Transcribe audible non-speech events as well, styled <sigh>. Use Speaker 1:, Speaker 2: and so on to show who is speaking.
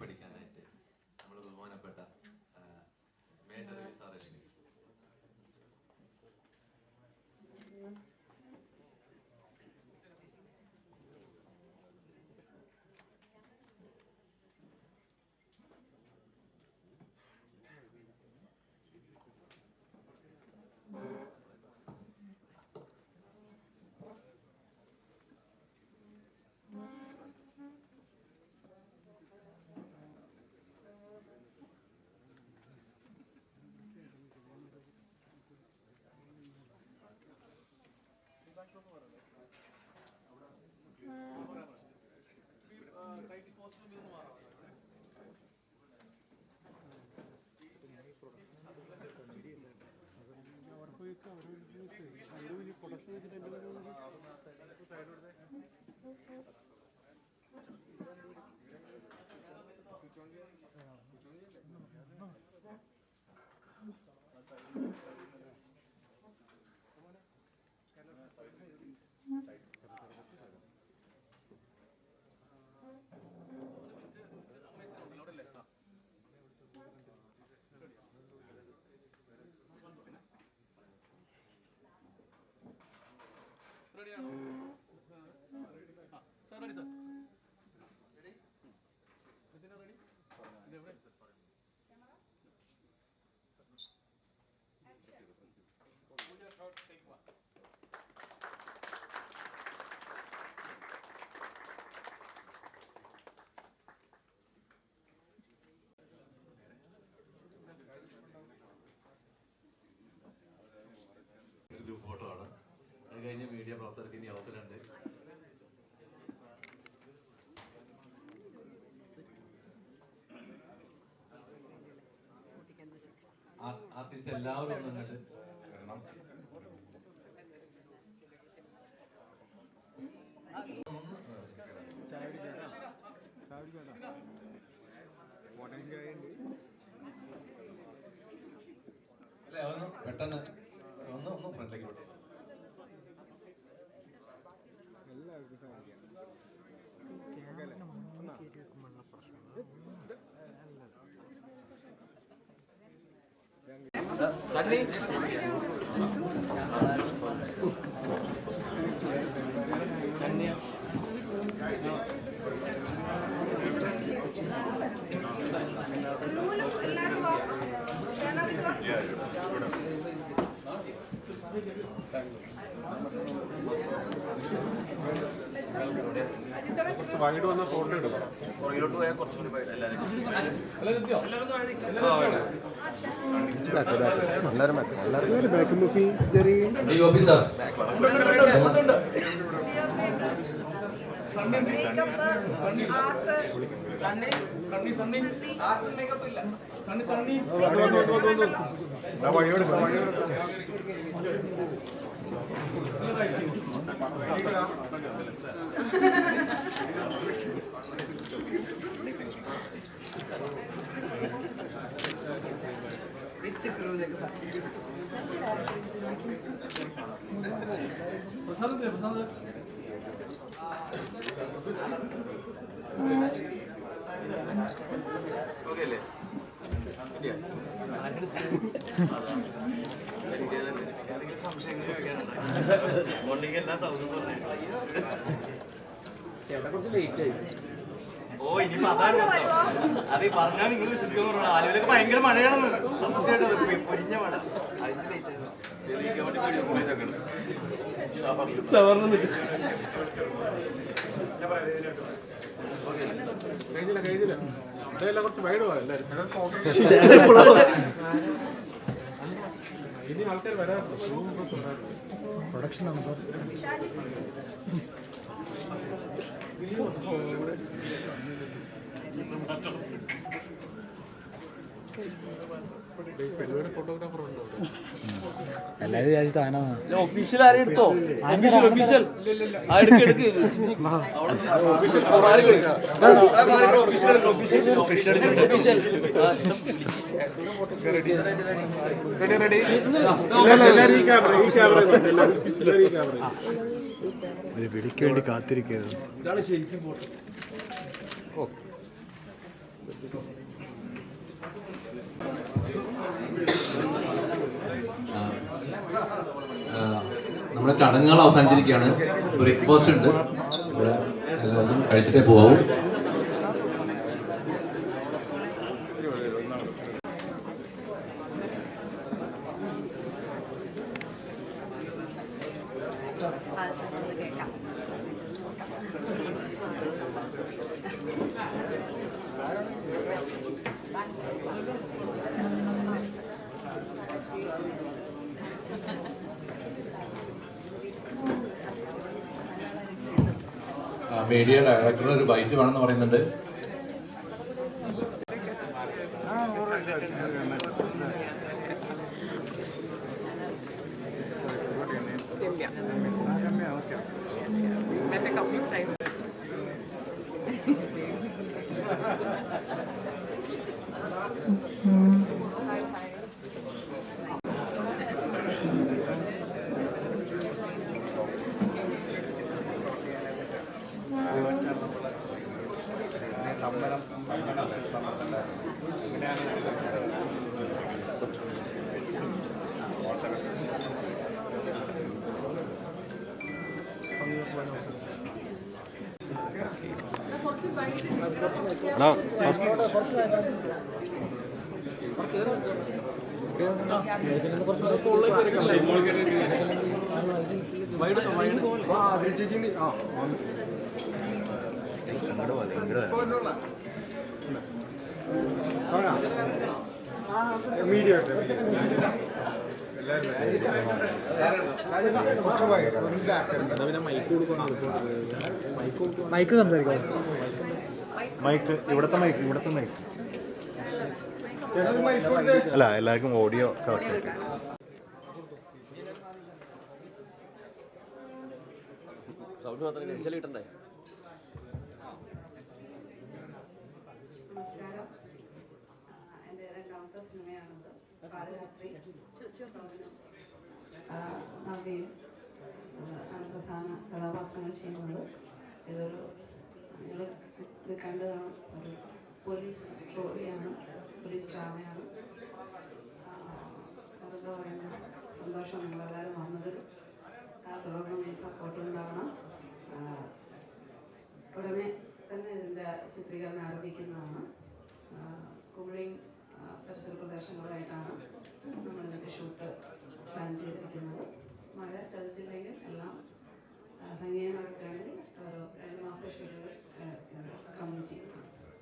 Speaker 1: പഠിക്കാനായിട്ട് നമ്മൾ ബഹുമാനപ്പെട്ട മേജർ രവി
Speaker 2: റെഡിയാണോ
Speaker 1: ആർട്ടിസ്റ്റ് എല്ലാവരും ഒന്ന് അങ്ങോട്ട് വരണം. അല്ലേ ഒന്ന് പെട്ടെന്ന്
Speaker 3: വൈകിട്ട് വന്ന ഫോട്ടോ എടുക്കാം
Speaker 1: വൈഡ് വന്ന photo sir
Speaker 2: Sunny Sunny Sunny art makeup ഇല്ല സണ്ണി സണ്ണി
Speaker 3: വഴിയെടുക്കാം വഴിയെടുക്കാം
Speaker 2: പ്രസാദത്തില്ല പ്രസാദ്
Speaker 1: എല്ലാ സൗണ്ടും
Speaker 4: ഓ ഇനി അതാണ്. അത് പറഞ്ഞാൽ നിങ്ങൾ വിശ്വസിക്കുന്നു ആലുവിലൊക്കെ ഭയങ്കര മഴയാണെന്ന്. സത്യമായിട്ട് പൊരിഞ്ഞ മഴ. അതിന്. തെളിയിക്കാൻ വേണ്ടി വീഡിയോ കോൾ ചെയ്തേക്കാണ്.
Speaker 3: കഴിഞ്ഞില്ല കഴിഞ്ഞില്ല ഇവിടെയെല്ലാം കുറച്ച് വൈഡ് പോവാ എല്ലാവരും. <laughs> ഇനി ആൾക്കാർ വരാറുണ്ട്. പ്രൊഡക്ഷൻ നമ്പർ ഫോട്ടോഗ്രാഫർ ഉണ്ടോ അവിടെ?
Speaker 5: എല്ലാരും വിചാരിച്ചിട്ട്
Speaker 2: ഒഫീഷ്യൽ എടുത്തോ? ഒഫീഷ്യൽ ഒഫീഷ്യൽ ആ എടുക്ക് എടുക്ക്.
Speaker 3: റെഡി റെഡി എല്ലാവരും ഈ ക്യാമറ ഈ ക്യാമറ എല്ലാവരും ഈ ക്യാമറ
Speaker 5: ഒരു വിളിക്ക് വേണ്ടി കാത്തിരിക്കുന്നു
Speaker 2: ഇതാണ് ശരിക്കും ഫോട്ടോ
Speaker 1: ആ, നമ്മുടെ ചടങ്ങുകൾ അവസാനിച്ചിരിക്കുകയാണ്. ബ്രേക്ക്ഫാസ്റ്റ് ഉണ്ട്. ഇവിടെ എല്ലാവരും കഴിച്ചിട്ടേ പോകാവൂ
Speaker 6: അത് കേൾക്കാം
Speaker 1: മീഡിയ ഡയറക്ടർ ഒരു ബൈറ്റ് വേണമെന്ന് പറയുന്നുണ്ട്.
Speaker 7: ആ അതിൽ ചേച്ചി ആ. മീഡിയ
Speaker 8: മൈക്ക് സംസാരിക്കാം.
Speaker 5: മൈക്ക് ഇവിടുത്തെ മൈക്ക് ഇവിടുത്തെ മൈക്ക്. അല്ല എല്ലാവർക്കും ഓഡിയോ കറക്റ്റ് ആയിട്ട്
Speaker 6: നമസ്കാരം. എന്റെ രണ്ടാമത്തെ സിനിമയാണത്. പാദയാത്രി സൗമ്യനും നവ്യയും ആണ് പ്രധാന കഥാപാത്രങ്ങൾ ചെയ്യുന്നത്. ഇതൊരു നിങ്ങൾ ഇത് കണ്ടു കാണും ഒരു പോലീസ് സ്റ്റോറിയാണ്. പോലീസ് ഡ്രാമയാണ്. അതെന്താ പറയുന്നത് സന്തോഷം നിങ്ങളെല്ലാവരും വന്നതിൽ തുടർന്നും ഈ സപ്പോർട്ട് ഉണ്ടാവണം. ഉടനെ തന്നെ ഇതിന്റെ ചിത്രീകരണം ആരംഭിക്കുന്നതാണ്. കുമളിയും പരിസര പ്രദേശങ്ങളുമായിട്ടാണ് നമ്മളിതിന്റെ ഷൂട്ട് പ്ലാൻ ചെയ്തിരിക്കുന്നത്. മഴ ചതിച്ചില്ലെങ്കിൽ എല്ലാം ഭംഗിയായി നടക്കുകയാണെങ്കിൽ ഓരോ രണ്ട് മാസത്തെ ഷെഡ്യൂൾ കമ്മിറ്റ്